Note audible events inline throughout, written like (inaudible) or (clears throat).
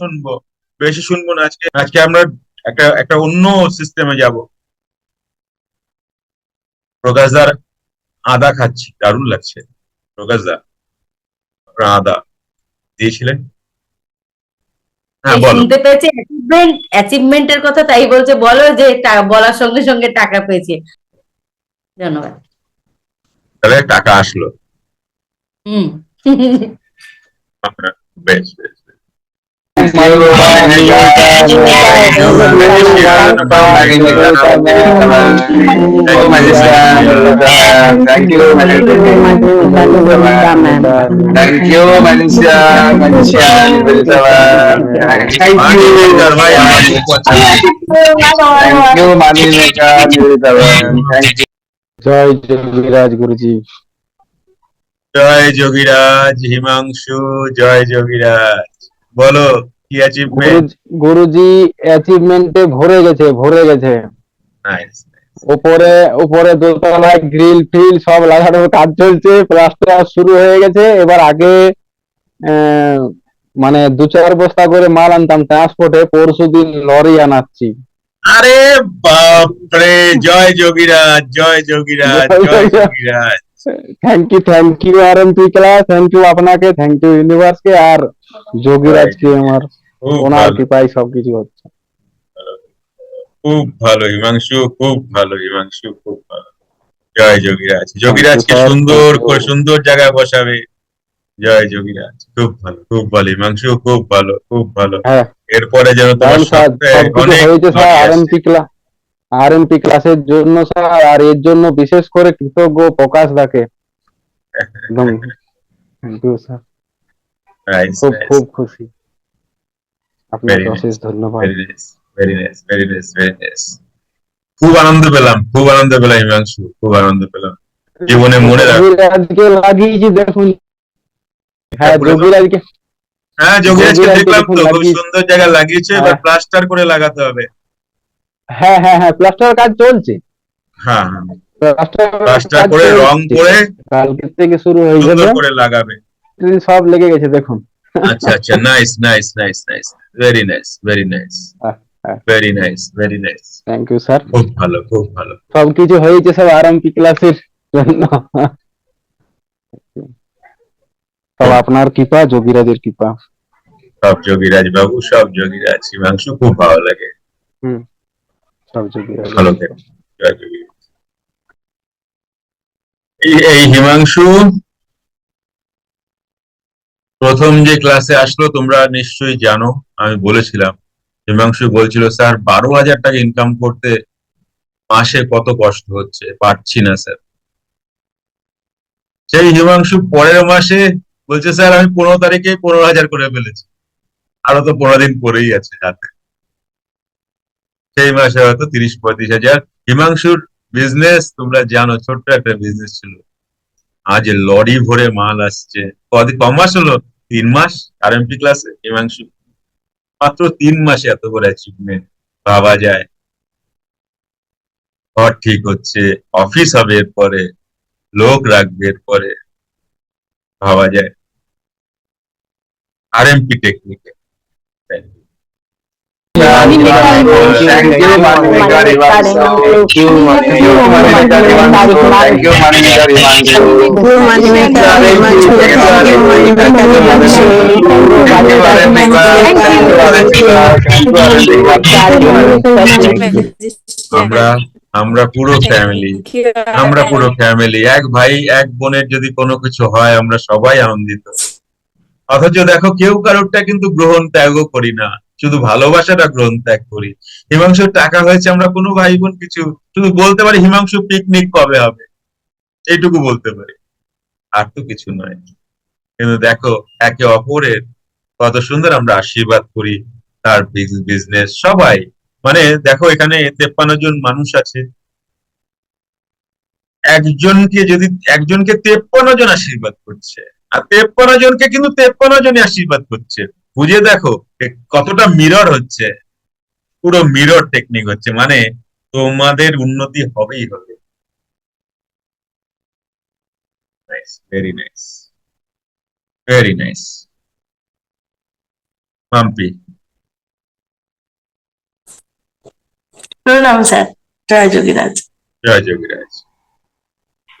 শুনব? বেশি শুনব না আজকে। আজকে আমরা একটা একটা অন্য সিস্টেমে যাব। প্রকাশদার আদা খাচ্ছি। দারুণ লাগছে। প্রকাশদা আপনার আদা দিয়েছিলেন? হ্যাঁ শুনতে পেয়েছে অ্যাচিভমেন্ট অ্যাচিভমেন্টের কথা তাই বলছে বলো যে বলার সঙ্গে সঙ্গে টাকা পেয়েছে। ধন্যবাদ। তাহলে টাকা আসলো। হুম। (laughs) বেশ বেশ। Thank you, Thank you, Manisha, Manisha, Thank you. you. জয় যোগীরাজ গুরুজি জয় যোগীরাজ হিমাংশু জয় যোগীরাজ বলো কি অ্যাচিভমেন্ট গুরুজি- অ্যাচিভমেন্টে ভরে গেছে ভরে গেছে। নাইস উপরে উপরে দোতলায় গ্রিল ফিল সব লাগানোর কাজ চলছে প্লাস্টার শুরু হয়ে গেছে। এবার আগে মানে দু চার বস্তা করে মাল আনতাম ট্রান্সপোর্টে পরশু দিন লরি আনাচ্ছি। আরে বাপরে জয় যোগীরাজ জয় যোগীরাজ জয় Yogiraj. Thank you thank you R M P class thank you আপনাকে থ্যাংক ইউ ইউনিভার্সকে আর যোগীরাজকে আমার খুব ওনার কৃপায় সবকিছু হচ্ছে। খুব ভালো হিমাংশু খুব ভালো হিমাংশু খুব ভালো। জয় যোগীরাজ। যোগীরাজকে সুন্দর সুন্দর জায়গায় বসাবে। জয় যোগীরাজ। খুব ভালো খুব ভালো হিমাংশু খুব ভালো খুব ভালো। হ্যাঁ। এরপরে যেন তোমার স্যার সপ্তাহে অনেক হয়েছে sir lorry R M P class আর পি ক্লাসের জন্য স্যার আর এর জন্য বিশেষ করে কৃতজ্ঞ প্রকাশ দাকে। একদম। থ্যাংক ইউ স্যার খুব খুব খুশি। আপনাকে অশেষ ধন্যবাদ। very nice, very nice, খুব আনন্দ পেলাম খুব আনন্দ পেলাম হিমাংশু খুব আনন্দ পেলাম। জীবনে মনে যোগীরাজকে লাগিয়েছি দেখুন। হ্যাঁ। যোগীরাজকে হ্যাঁ যোগীরাজকে যোগীরাজকে দেখলাম তো খুব সুন্দর জায়গায় লাগিয়েছে এবার হ্যাঁ। প্লাস্টার করে লাগাতে হবে। হ্যাঁ হ্যাঁ হ্যাঁ প্লাস্টার কাজ চলছে। হ্যাঁ হ্যাঁ। প্লাস্টার প্লাস্টার করে রং করে কালকে থেকে শুরু হয়ে যাবে। করে লাগাবে। সব লেগে গেছে দেখুন। আচ্ছা আচ্ছা nice nice nice nice very nice very nice হ্যাঁ, হ্যাঁ। Very nice very nice thank you sir খুব ভালো খুব ভালো। সবকিছু হয়েছে সব আর এম পি ক্লাসের জন্য। সব আপনার কৃপা যোগীরাজের কৃপা। সব যোগীরাজ বাবু সব যোগীরাজ হিমাংশু খুব ভালো লাগে। সব যোগীরাজ। ভালো থেকো। জয় যোগীরাজ। এই- এই হিমাংশু প্রথম যে ক্লাসে আসলো, তোমরা নিশ্চয়ই জানো, আমি বলেছিলাম। হিমাংশু বলছিল, স্যার, বারো হাজার টাকা ইনকাম করতে মাসে কত কষ্ট হচ্ছে? পারছি না, স্যার। সেই হিমাংশু পরের মাসে বলছে, স্যার, আমি পনেরো তারিখে পনেরো হাজার করে ফেলেছি। আরও তো পনেরো দিন পরেই আছে হাতে। সেই মাসে হয়তো তিরিশ পঁয়ত্রিশ হাজার। হিমাংশুর বিজনেস তোমরা জানো, ছোট্ট একটা বিজনেস ছিল। আজ লরি ভরে মাল আসছে। কদিন ক মাস হলো? তিন মাস আর এমপি ক্লাসে হিমাংশু। মাত্র তিন মাসে এত বড় অ্যাচিভমেন্ট ভাবা যায়। ঘর ঠিক হচ্ছে অফিস হবে এরপরে, লোক রাখবে এরপরে। ভাবা যায়। আর এমপি টেকনিকে Thank you, Mani Meka, Thank you, Mani Meka, Thank you, Mani Meka, আমরা আমরা পুরো ফ্যামিলি আমরা পুরো ফ্যামিলি এক ভাই, এক বোনের যদি কোনো কিছু হয়, আমরা সবাই আনন্দিত। অথচ দেখো, কেউ কারোরটা কিন্তু গ্রহণ ত্যাগও করি না। শুধু ভালোবাসাটা গ্রহণ ত্যাগ করি। হিমাংশুর টাকা হয়েছে আমরা কোনো ভাই বোন কিছু, শুধু বলতে পারি হিমাংশু পিকনিক কবে হবে? এইটুকু বলতে পারি। আর তো কিছু নয়। কিন্তু দেখো, একে অপরের কত সুন্দর আমরা আশীর্বাদ করি, তার বিজনেস সবাই। মানে দেখো, এখানে তেপ্পান্ন জন মানুষ আছে। একজনকে যদি, একজনকে তেপ্পান্ন জন আশীর্বাদ করছে। আর তেপ্পান্ন জনকে কিন্তু তেপ্পান্ন জনই আশীর্বাদ করছে। বুঝে দেখো কতটা মিরর হচ্ছে। পুরো মিরর টেকনিক হচ্ছে মানে তোমাদের উন্নতি হবেই হবে।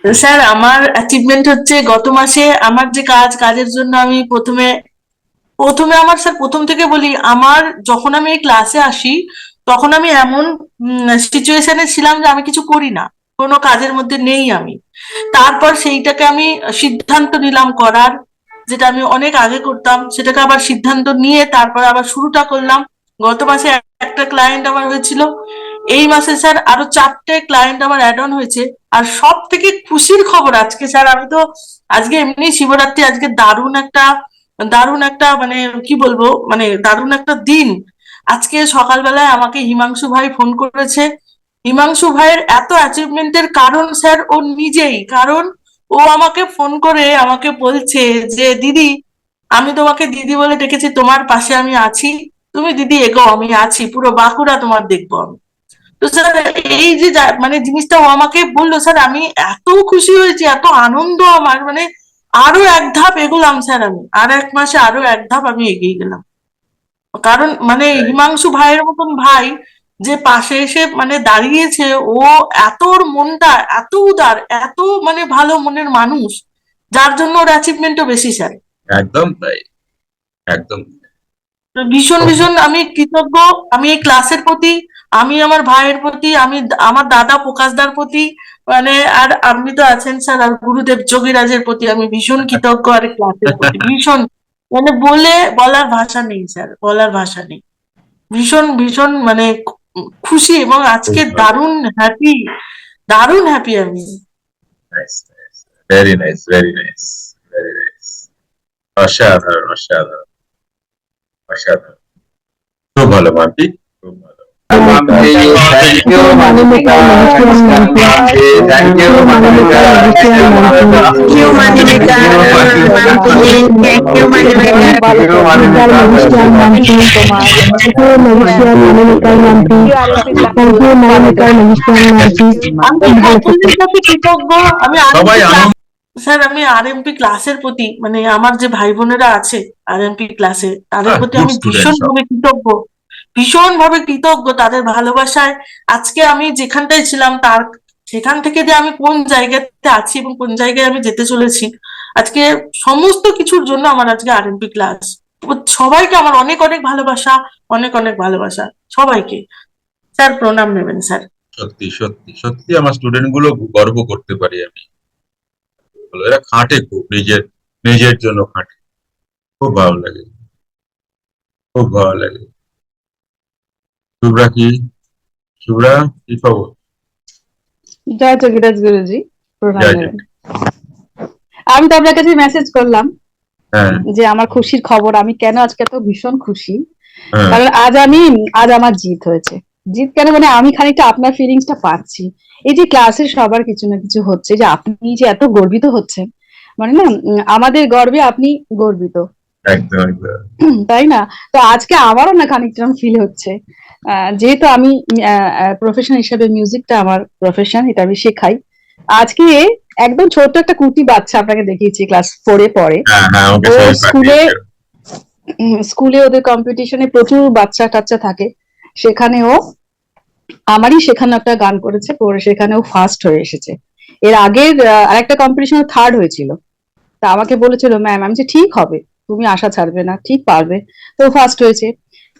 স্যার আমার অ্যাচিভমেন্ট হচ্ছে গত মাসে আমার যে কাজ কাজের জন্য আমি প্রথমে প্রথমে আমার স্যার প্রথম থেকে বলি, আমার যখন আমি এই ক্লাসে আসি, তখন আমি এমন সিচুয়েশনে ছিলাম যে আমি কিছু করি না। কোনো কাজের মধ্যে নেই আমি। তারপর সেইটাকে আমি সিদ্ধান্ত নিলাম করার, যেটা আমি অনেক আগে করতাম, সেটাকে আবার সিদ্ধান্ত নিয়ে তারপর আবার শুরুটা করলাম। গত মাসে একটা ক্লায়েন্ট আমার হয়েছিল। এই মাসে স্যার আরও চারটে ক্লায়েন্ট আমার অ্যাড অন হয়েছে। আর সব থেকে খুশির খবর, আজকে স্যার আমি তো, আজকে এমনি শিবরাত্রি, আজকে দারুণ একটা দারুণ একটা মানে কি বলব? মানে দারুণ একটা দিন। আজকে সকালবেলায় আমাকে হিমাংশু ভাই ফোন করেছে। হিমাংশু ভাইয়ের এত অ্যাচিভমেন্টের কারণ স্যার ও নিজেই। কারণ ও আমাকে ফোন করে, আমাকে বলছে যে, দিদি, আমি তোমাকে দিদি বলে ডেকেছি, তোমার পাশে আমি আছি। তুমি দিদি এগো, আমি আছি। পুরো বাঁকুড়া তোমার দেখব আমি। তো স্যার এই যে মানে জিনিসটা ও আমাকে বলল স্যার আমি এত খুশি হয়েছি, এত আনন্দ আমার মানে আরও এক ধাপ এগোলাম স্যার আমি। আর এক মাসে আরও এক ধাপ আমি এগিয়ে গেলাম। কারণ মানে হিমাংশু ভাইয়ের মতন ভাই যে পাশে এসে মানে দাঁড়িয়েছে ও এত ওর মনটা এত উদার এত মানে ভালো মনের মানুষ যার জন্য ওর অ্যাচিভমেন্টও বেশি স্যার। একদম তাই। একদম। ভীষণ ভীষণ আমি কৃতজ্ঞ। আমি এই ক্লাসের প্রতি আমি আমার ভাইয়ের প্রতি আমি আমার দাদা প্রকাশদার প্রতি মানে আর আপনি তো আছেন স্যার আর গুরুদেব যোগীরাজের প্রতি আমি ভীষণ কৃতজ্ঞ আর ক্লাসের প্রতি ভীষণ মানে বলে বলার ভাষা নেই স্যার বলার ভাষা নেই। ভীষণ ভীষণ মানে খুশি এবং আজকে দারুণ হ্যাপি দারুণ হ্যাপি আমি। Very nice very nice very nice অসাধারণ অসাধারণ অসাধারণ। খুব ভালো মাম্পি খুব ভালো। Thank you. Thank you. Thank you. Thank you, sir আমি আরএমপি ক্লাসের প্রতি মানে আমার যে ভাই বোনেরা আছে আরএমপি ক্লাসে তাদের আহ, প্রতি আমি ভীষণ কৃতজ্ঞ ভীষণ ভাবে কৃতজ্ঞ তাদের ভালোবাসায়। আজকে আমি যেখানটায় ছিলাম, তার সেখান থেকে যে আমি কোন জায়গাতে আছি এবং কোন জায়গায় আমি যেতে চলেছি, আজকে সমস্ত কিছুর জন্য আমার আজকে আরএমপি ক্লাস সবাইকে আমার অনেক অনেক ভালোবাসা, অনেক অনেক ভালোবাসা। সবাইকে। স্যার, প্রণাম নেবেন, স্যার। সত্যি সত্যি সত্যি আমার স্টুডেন্টগুলো গর্ব করতে পারি আমি। এরা খাটে খুব, নিজের নিজের জন্য খাটে। খুব ভালো লাগে। খুব ভালো লাগে। শুভ্রা কি? শুভ্রা কি খবর? জয় যোগীরাজ গুরুজি। আমি তো আপনার কাছে মেসেজ করলাম হ্যাঁ। যে আমার খুশির খবর আমি কেন আজকে এত ভীষণ খুশি? হ্যাঁ। কারণ আজ আমি আজ আমার জিত হয়েছে। জিত কেন? মানে আমি খানিকটা আপনার ফিলিংসটা পাচ্ছি। এই যে ক্লাসে সবার কিছু না কিছু হচ্ছে যে আপনি যে এত গর্বিত হচ্ছেন মানে না আমাদের গর্বে আপনি গর্বিত। একদম তাই না? তো আজকে আমারও না খানিকটা ফিল হচ্ছে। যেহেতু আমি প্রফেশন হিসাবে মিউজিকটা আমার প্রফেশন এটা আমি শেখাই। আজকে একদম ছোট্ট একটা কুটি বাচ্চা আপনাকে দেখিয়েছি ক্লাস ফোরে সবাই স্কুলে- স্কুলে ওদের কম্পিটিশনে প্রচুর বাচ্চা টাচ্চা থাকে। সেখানেও আমারই সেখানে একটা গান করেছে পরে সেখানেও ফার্স্ট হয়ে এসেছে। এর আগের আরেকটা কম্পিটিশনে থার্ড হয়েছিল। তা আমাকে বলেছিল ম্যাম আমি যে ঠিক হবে। তুমি আশা ছাড়বে না ঠিক পারবে। তো ফার্স্ট হয়েছে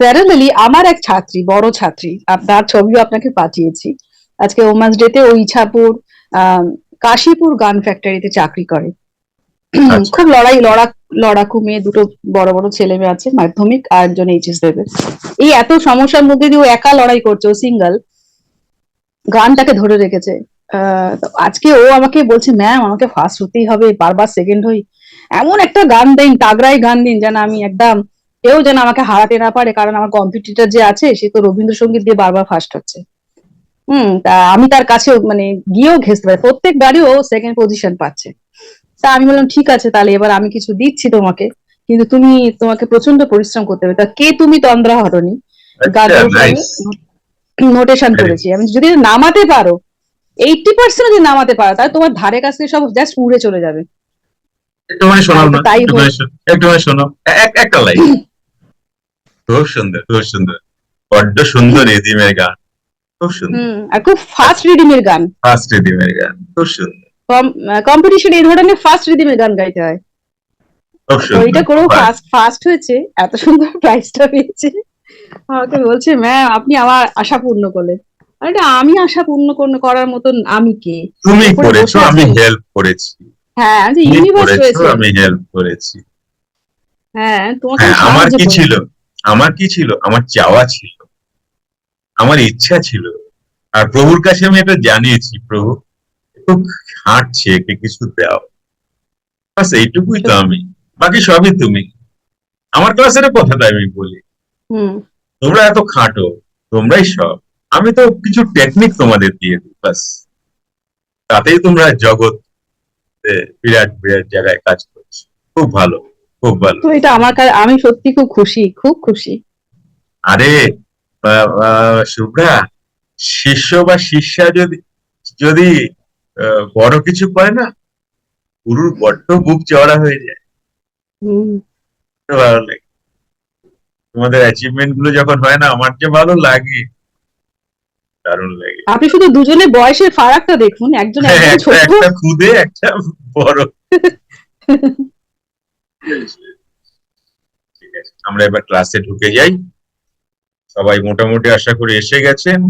প্যারালালি আমার এক ছাত্রী বড় ছাত্রী আপনার ছবিও আপনাকে পাঠিয়েছি। আজকে ওমান্স ডেতে ও ইছাপুর কাশীপুর গান ফ্যাক্টরিতে চাকরি করে। আচ্ছা। (clears throat) খুব লড়াই লড়াক লড়াকু মেয়ে দুটো বড় বড় ছেলে মেয়ে আছে মাধ্যমিক আর একজন এইচএস দেবে। এই এত সমস্যার মধ্যে দিয়ে ও একা লড়াই করছে ও সিঙ্গেল গানটাকে ধরে রেখেছে। আহ, আজকে ও আমাকে বলছে ম্যাম আমাকে ফার্স্ট হতেই হবে বারবার সেকেন্ড হই। এমন একটা গান দিন তাগড়াই গান দিন যেন আমি একদম কেউ যেন আমাকে হারাতে না পারে কারণ আমার কম্পিটিটর যে আছে সে তো রবীন্দ্রসঙ্গীত দিয়ে বারবার ফার্স্ট হচ্ছে। হুম তা আমি তার কাছে মানে গিয়েও ঘেসতে পারি। প্রত্যেকবারই ও সেকেন্ড পজিশন পাচ্ছে। তা আমি বললাম ঠিক আছে তাহলে এবার আমি কিছু দিচ্ছি তোমাকে কিন্তু তুমি তোমাকে প্রচণ্ড পরিশ্রম করতে হবে। তা কে তুমি তন্দ্রা হরণি? আচ্ছা. নোটেশন করেছি। আমি যদি নামাতে পারো এইটটি পার্সেন্ট যদি নামাতে পারো তাহলে তোমার ধারে কাছ থেকে সব জাস্ট উড়ে চলে যাবে। একটুখানি শোনাও না একটুখানি একটা লাইন। খুব সুন্দর খুব সুন্দর। বড্ড সুন্দর রিদিমের গান। খুব সুন্দর। আর খুব ফাস্ট রিডিমের গান। ফার্স্ট রিদিমের গান খুব সুন্দর। কম্পিটিশন এই ধরনের ফাস্ট রিডিমের গান গাইতে হয়। খুব এটা করেও ফাস্ট ফাস্ট হয়েছে এত সুন্দর প্রাইসটা পেয়েছে। আমাকে বলছে ম্যাম আপনি আমার আশা পূর্ণ করলেন। আর এটা আমি আশা পূর্ণ করার মতন আমি কে? তুমি করেছ আমি হেল্প করেছি। হ্যাঁ যে ইউনিভার্স রয়েছে আমি হেল্প করেছি। হ্যাঁ তোমাকে হ্যাঁ আমার কি ছিল? আমার কি ছিল? আমার চাওয়া ছিল। আমার ইচ্ছা ছিল। আর প্রভুর কাছে আমি এটা জানিয়েছি প্রভু একটু হাঁটছে একে কিছু দাও। বাস এইটুকুই তো আমি। বাকি সবই তুমি। আমার ক্লাসের কথাটা আমি বলি। তোমরা এত খাটো তোমরাই সব। আমি তো কিছু টেকনিক তোমাদের দিয়ে দিই বাস। তাতেই তোমরা জগৎ বিরাট বিরাট জায়গায় কাজ করছ। খুব ভালো খুব ভালো। তো এটা আমার কা- আমি সত্যি খুব খুশি খুব খুশি। আরে শুভ্রা শিষ্য বা শিষ্যা যদি যদি বড় কিছু করে না গুরুর বড্ড বুক চড়া হয়ে যায়। হুম। ভালো লাগে। তোমাদের অ্যাচিভমেন্টগুলো যখন হয় না আমার যে ভালো লাগে। দারুণ লাগে। আপনি শুধু দুজনে বয়সের ফারাকটা দেখুন একজন হ্যাঁ, একটা ছোট। একটা খুদে একটা বড়। ঠিক আছে আমরা এবার ক্লাসে ঢুকে যাই। সবাই মোটামুটি আশা করি এসে গেছেন।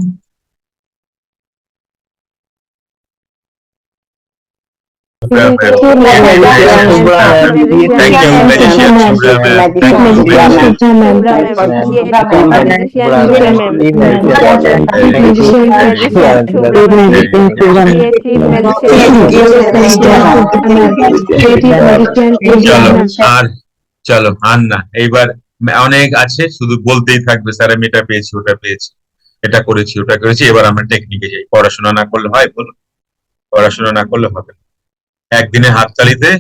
আর চলো আর না এইবার অনেক আছে, শুধু বলতেই থাকবে, স্যার, আমি এটা পেয়েছি, ওটা পেয়েছি, এটা করেছি, ওটা করেছি, এবার আমরা টেকনিকে যাই পড়াশোনা না করলে হয়, বলুন পড়াশোনা না করলে হবে না। একদিনে হাততালিতে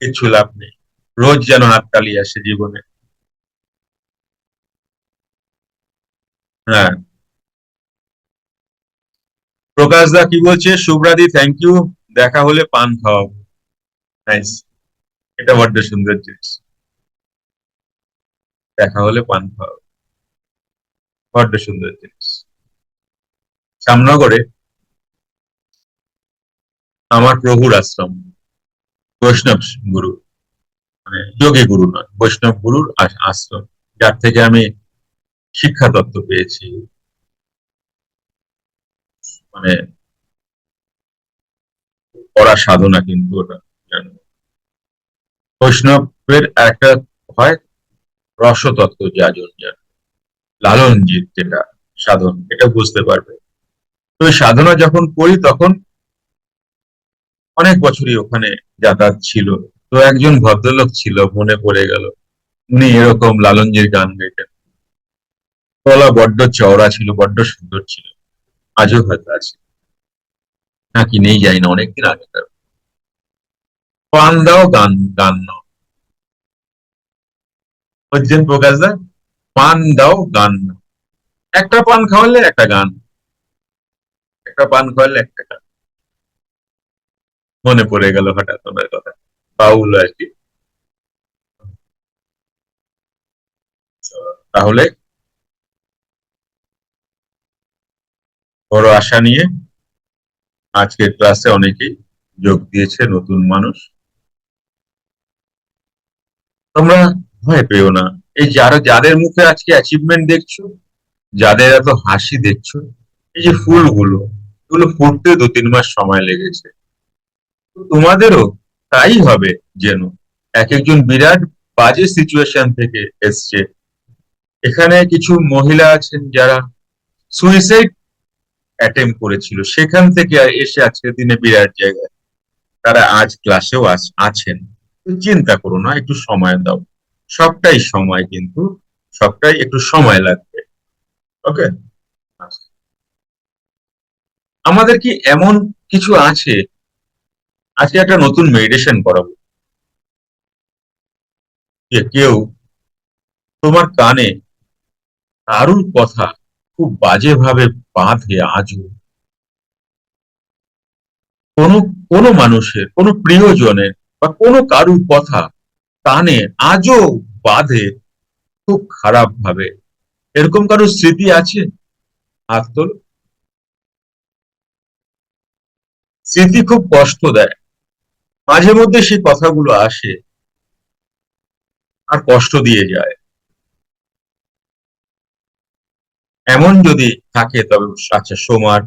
কিচ্ছু লাভ নেই। রোজ যেন হাততালি আসে জীবনে। হ্যাঁ। প্রকাশ দা কি বলছে? শুভ্রাদি থ্যাংক ইউ দেখা হলে পান খাওয়াবো। নাইস এটা বড্ড সুন্দর জিনিস। দেখা হলে পান খাওয়াবো। বড্ড সুন্দর জিনিস। শ্যামনগরে আমার প্রভুর আশ্রম। বৈষ্ণব গুরু। মানে যোগী গুরু নয়, বৈষ্ণব গুরুর আশ্রম। যার থেকে আমি শিক্ষা তত্ত্ব পেয়েছি। মানে করা সাধনা কিন্তু ওটা। বৈষ্ণবের একটা হয় রসতত্ত্ব যাজন যান লালনজিৎ যেটা, সাধন, এটা বুঝতে পারবে। তো সাধনা যখন করি তখন অনেক বছরই ওখানে যাতায়াত ছিল। তো একজন ভদ্রলোক ছিল, মনে পড়ে গেল। উনি এরকম লালনজির গান গাইতেন গলা বড্ড চওড়া ছিল, বড্ড সুন্দর ছিল। আজও হয়তো আছে। নাকি নেই যাই না, অনেকদিন আগে তার। পান দাও গান গান নাও। বুঝছেন প্রকাশ দা পান দাও গান নাও। একটা পান খাওয়ালে একটা গান। একটা পান খাওয়ালে একটা গান। মনে পড়ে গেল হঠাৎ ওনার কথা। বাউল আর কি। তাহলে বড় আশা নিয়ে আজকের ক্লাসে অনেকেই যোগ দিয়েছে নতুন মানুষ। তোমরা ভয় পেও না। এই যারা যাদের মুখে আজকে অ্যাচিভমেন্ট দেখছ, যাদের এত হাসি দেখছ, এই যে ফুলগুলো, এগুলো ফুটতে দু তিন মাস সময় লেগেছে। তোমাদেরও তাই হবে যেন। এক একজন বিরাট বাজে সিচুয়েশন থেকে এসছে। এখানে কিছু মহিলা আছেন যারা সুইসাইড অ্যাটেম্প করেছিল। সেখান থেকে এসে আজকের দিনে বিরাট জায়গায়। তারা আজ ক্লাসেও আছেন। চিন্তা করো না, একটু সময় দাও। সবটাই সময় কিন্তু, সবটাই একটু সময় লাগবে। ওকে আমাদের কি এমন কিছু আছে আজকে একটা নতুন মেডিটেশন করাবো যে কেউ তোমার কানে কারুর কথা খুব বাজেভাবে বাঁধে আজও। কোনো কোনো মানুষের, কোনো প্রিয়জনের বা কোনো কারুর কথা কানে আজও বাঁধে খুব খারাপ ভাবে এরকম কারোর স্মৃতি আছে? হাত তোল। স্মৃতি খুব কষ্ট দেয়। মাঝে মধ্যে সেই কথাগুলো আসে আর কষ্ট দিয়ে যায়। এমন যদি থাকে তবে আচ্ছা সোমার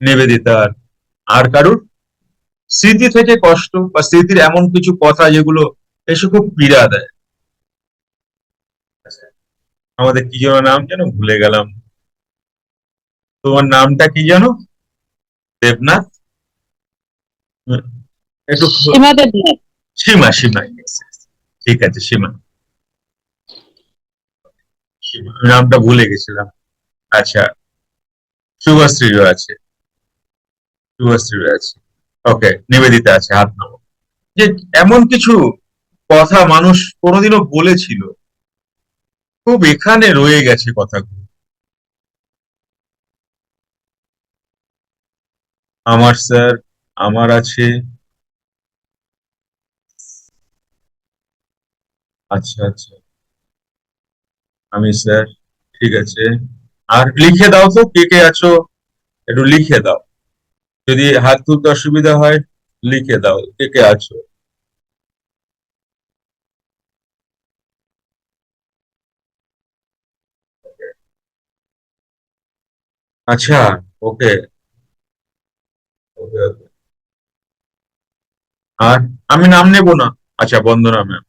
নিবেদিতার আর কারুর? স্মৃতি থেকে কষ্ট বা স্মৃতির এমন কিছু কথা যেগুলো এসে খুব পীড়া দেয়। আচ্ছা, আমাদের কি যেন নাম যেন ভুলে গেলাম। তোমার নামটা কি যেন? দেবনাথ? একটু সীমা দেবনাথ সীমা সীমা. ঠিক আছে সীমা। সীমা নামটা ভুলে গেছিলাম। আচ্ছা শুভশ্রীও আছে। শুভশ্রীও আছে। ওকে নিবেদিতা আছে হাত নামো যে এমন কিছু কথা মানুষ কোনোদিনও বলেছিল খুব এখানে রয়ে গেছে কথাগুলো। আমার স্যার আমার আছে আচ্ছা আচ্ছা। আমি, স্যার, ঠিক আছে। আর লিখে দাও তো, কে কে আছো? একটু লিখে দাও। যদি হাত তুলতে অসুবিধা হয়, লিখে দাও, কে কে আছো? আচ্ছা ওকে। ওকে ওকে। আর আমি নাম নেব না? আচ্ছা বন্দনা ম্যাম।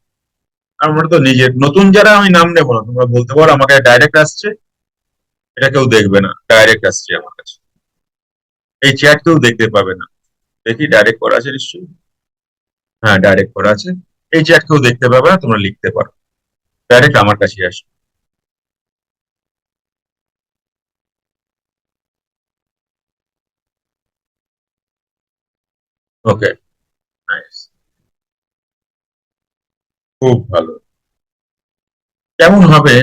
আমরা তো নিজের, নতুন যারা আমি নাম নেব না, তোমরা বলতে পারো আমাকে ডাইরেক্ট আসছে, এটা কেউ দেখবে না ডাইরেক্ট আসছে আমার কাছে। এই চ্যাট কেউ দেখতে পাবে না। দেখি ডাইরেক্ট করা আছে নিশ্চয়ই? হ্যাঁ ডাইরেক্ট করা আছে। এই চ্যাট কেউ দেখতে পাবে না, তোমরা লিখতে পারো। ডাইরেক্ট আমার কাছে আসবে। ওকে নাইস খুব ভালো। কেমন হবে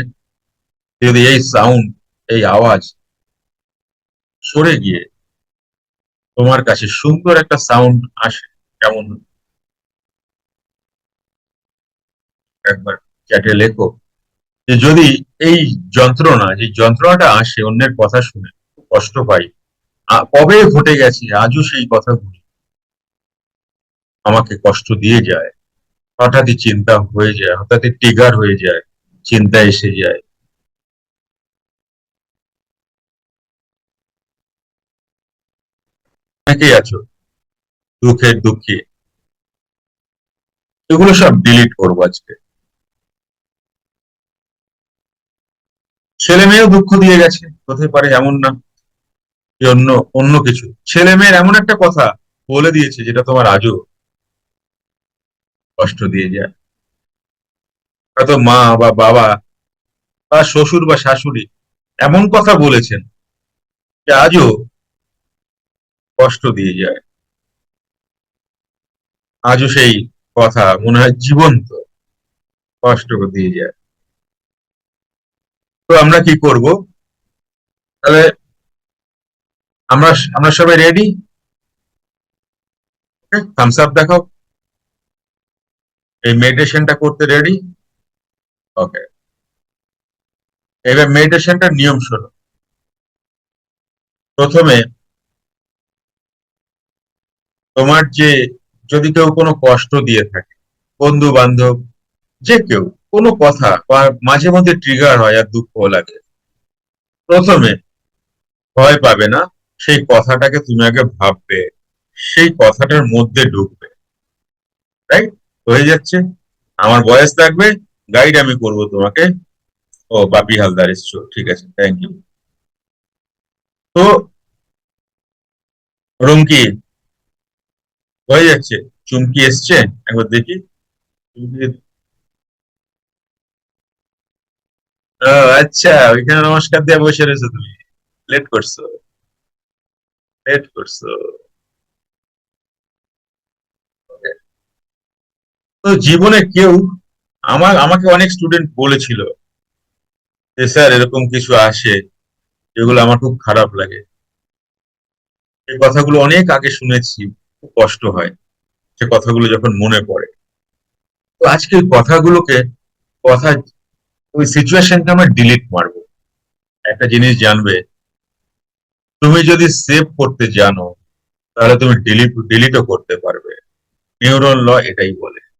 যদি এই সাউন্ড এই আওয়াজ সরে গিয়ে তোমার কাছে সুন্দর একটা সাউন্ড আসে, কেমন একবার চ্যাটে লেখো যে যদি এই যন্ত্রণা, যে যন্ত্রণাটা আসে অন্যের কথা শুনে, কষ্ট পাই কবে ঘটে গেছে, আজও সেই কথাগুলি আমাকে কষ্ট দিয়ে যায়। হঠাৎই চিন্তা হয়ে যায়, হঠাৎই টিগার হয়ে যায়, চিন্তা এসে যায়। অনেকেই আছো, দুঃখের দুঃখী। এগুলো সব ডিলিট করব আজকে। ছেলে মেয়েও দুঃখ দিয়ে গেছে, হতে পারে এমন না অন্য অন্য কিছু। ছেলে মেয়ের এমন একটা কথা বলে দিয়েছে, যেটা তোমার আজও কষ্ট দিয়ে যায়। হয়তো মা বা বাবা বা শ্বশুর বা শাশুড়ি এমন কথা বলেছেন যে আজও কষ্ট দিয়ে যায়। আজও সেই কথা মনে হয় জীবন্ত কষ্ট দিয়ে যায়। তো আমরা কি করব? তাহলে আমরা আমরা সবাই রেডি থামস আপ দেখাও। এই মেডিটেশনটা করতে রেডি ওকে এবার মেডিটেশনটার নিয়ম শোনো। প্রথমে তোমার যে, যদি কেউ কোনো কষ্ট দিয়ে থাকে বন্ধু বান্ধব যে কেউ, কোনো কথা মাঝে মধ্যে ট্রিগার হয় আর দুঃখ লাগে, প্রথমে ভয় পাবে না, সেই কথাটাকে তুমি আগে ভাববে, সেই কথাটার মধ্যে ঢুকবে রাইট হয়ে যাচ্ছে। আমার বয়স থাকবে গাইড আমি করব তোমাকে। ও, বাপি হালদার এসছো, ঠিক আছে থ্যাংক ইউ তো, রুমকি, হয়ে যাচ্ছে, চুমকি এসছে, একবার দেখি। আচ্ছা ওইখানে নমস্কার দিয়ে বসে রয়েছো তুমি। লেট করছ। লেট করছ। তো জীবনে কেউ আমার, আমাকে অনেক স্টুডেন্ট বলেছিল যে, স্যার, এরকম কিছু আসে যেগুলো আমার খুব খারাপ লাগে। এই কথাগুলো অনেক আগে শুনেছি, খুব কষ্ট হয় সে কথাগুলো যখন মনে পড়ে। তো আজকে কথাগুলোকে, কথা, ওই সিচুয়েশনকে আমরা ডিলিট মারবো। একটা জিনিস জানবে, তুমি যদি সেভ করতে জানো, তাহলে তুমি ডিলিট ডিলিটও করতে পারবে। নিউরন ল এটাই বলে।